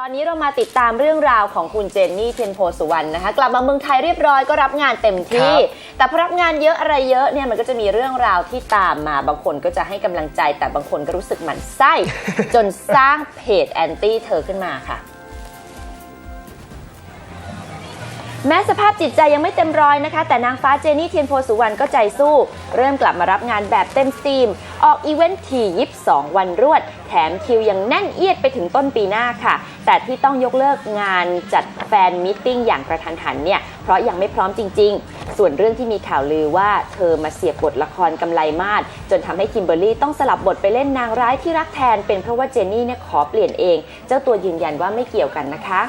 ตอนนี้เรามาติดตามเรื่องราวของคุณเจนนี่เทียนโพสุวรรณนะคะ กลับมาเมืองไทยเรียบร้อยก็รับงานเต็มที่ครับแต่พอรับงานเยอะอะไรเยอะเนี่ยมันก็จะมีเรื่องราวที่ตามมาบางคนก็จะให้กำลังใจ แต่บางคนก็รู้สึกหมั่นไส้ จนสร้างเพจแอนตี้เธอขึ้นมาค่ะ แม้สภาพจิตใจยังไม่เต็มร้อยนะคะ แต่นางฟ้าเจนี่เทียนโพสุวรรณก็ใจสู้ เริ่มกลับมารับงานแบบเต็มสตรีม ออกอีเวนต์ทียิบ2วันรวด แถมคิวยังแน่นเอียดไปถึงต้นปีหน้าค่ะ แต่ที่ต้องยกเลิกงานจัดแฟนมิทติ้งอย่างกระทันหันเนี่ย เพราะยังไม่พร้อมจริง ๆ ส่วนเรื่องที่มีข่าวลือว่าเธอมาเสียบบทละครกำไลมาศจนทำให้คิมเบอร์รี่ต้องสลับบทไปเล่นนางร้ายที่รักแทน เป็นเพราะว่าเจนนี่เนี่ยขอเปลี่ยนเอง เจ้าตัวยืนยันว่าไม่เกี่ยวกันนะคะ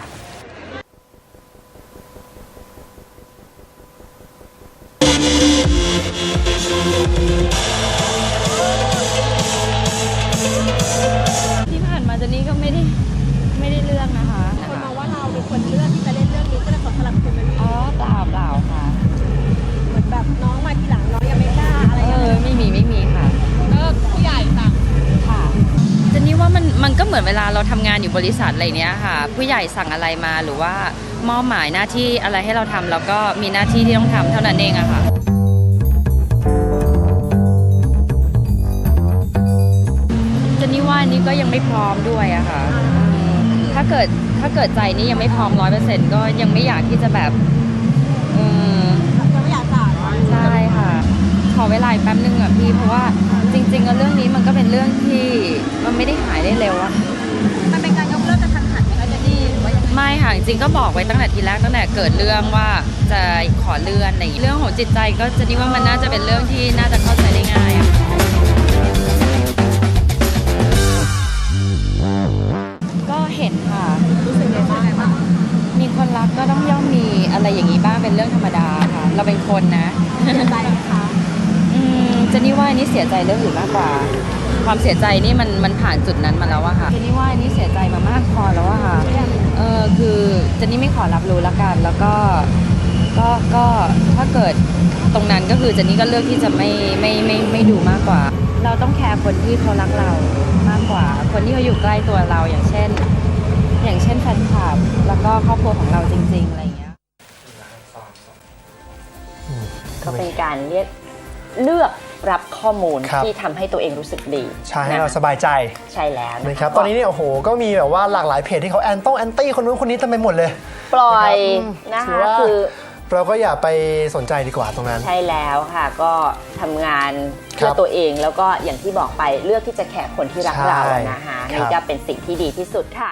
เหมือนเวลาเราทำงานอยู่บริษัทอะไรเนี้ยค่ะ ผู้ใหญ่สั่งอะไรมาหรือว่ามอบหมายหน้าที่อะไรให้เราทำเราก็มีหน้าที่ที่ต้องทำเท่านั้นเองอะค่ะเจนนี่ว่านี่ก็ยังไม่พร้อมด้วยอะค่ะอืมถ้าเกิดถ้าเกิดใจนี่ยังไม่พร้อมร้อยเปอร์เซ็นต์ก็ยังไม่อยากที่จะแบบอืมยังไม่อยากสั่งใช่ค่ะขอเวลาอีกแป๊บนึงอะพี่เพราะว่า จริงๆแล้วเรื่องนี้มันก็เป็นเรื่องที่มันไม่ได้หายได้เร็วอะมันเป็นการยกเลิกกระทันหันไหมคะเจนนี่หรือว่ายังไงไม่ค่ะจริงๆก็บอกไว้ตั้งแต่ทีแรกตั้งแต่เกิดเรื่องว่าจะขอเลื่อนอะไรอย่างงี้เรื่องของจิตใจก็จะนี่ว่ามันน่าจะเป็นเรื่องที่น่าจะเข้าใจได้ง่ายอะก็เห็นค่ะ รู้สึกยังไงบ้างไงบ้างมีคนรักก็ต้องย่อมมีอะไรอย่างนี้บ้างเป็นเรื่องธรรมดาค่ะ เราเป็นคนนะ เสียใจไหมคะอืมเจ นนี่ว่าอันนี่เสียใจเรื่องอื่นมากกว่า ความเสียใจนี่มันมันผ่านจุดนั้นมาแล้วอะค่ะเจนนี่ว่าอันนี่เสียใจมามากพอแล้วอะค่ะเออคือเจนนี่ไม่ขอรับรู้ละกัน แล้วก็ก็ก็ถ้าเกิดตรงนั้นก็คือเจนนี่ก็เลือกที่จะไม่ไม่ไม่ไม่ดูมากกว่า เราต้องแคร์คนที่เขารักเรามากกว่า คนที่เขาอยู่ใกล้ตัวเราอย่างเช่น อย่างเช่นแฟนคลับแล้วก็ครอบครัวของเราจริง ๆอะไรอย่างเงี้ยก็เป็นการเรียกเลือก รับข้อมูลครับ ที่ทำให้ตัวเองรู้สึกดีใช่ให้นะเราสบายใจใช่แล้วนะนะครับตอนนี้เนี่ยโอ้โหก็มีแบบว่าหลากหลายเพจที่เขาแอนต้องแอนตี้คนนู้นคนนี้เต็มไปหมดเลย ปล่อยนะนะครัคะบอืมถือว่าคือ เราก็อย่าไปสนใจดีกว่าตรงนั้น ใช่แล้วค่ะก็ทำงานเพื่อครับตัวเองแล้วก็อย่างที่บอกไปเลือกที่จะแคร์คนที่รักใช่เรานะคะครับ นี่ก็เป็นสิ่งที่ดีที่สุดค่ะ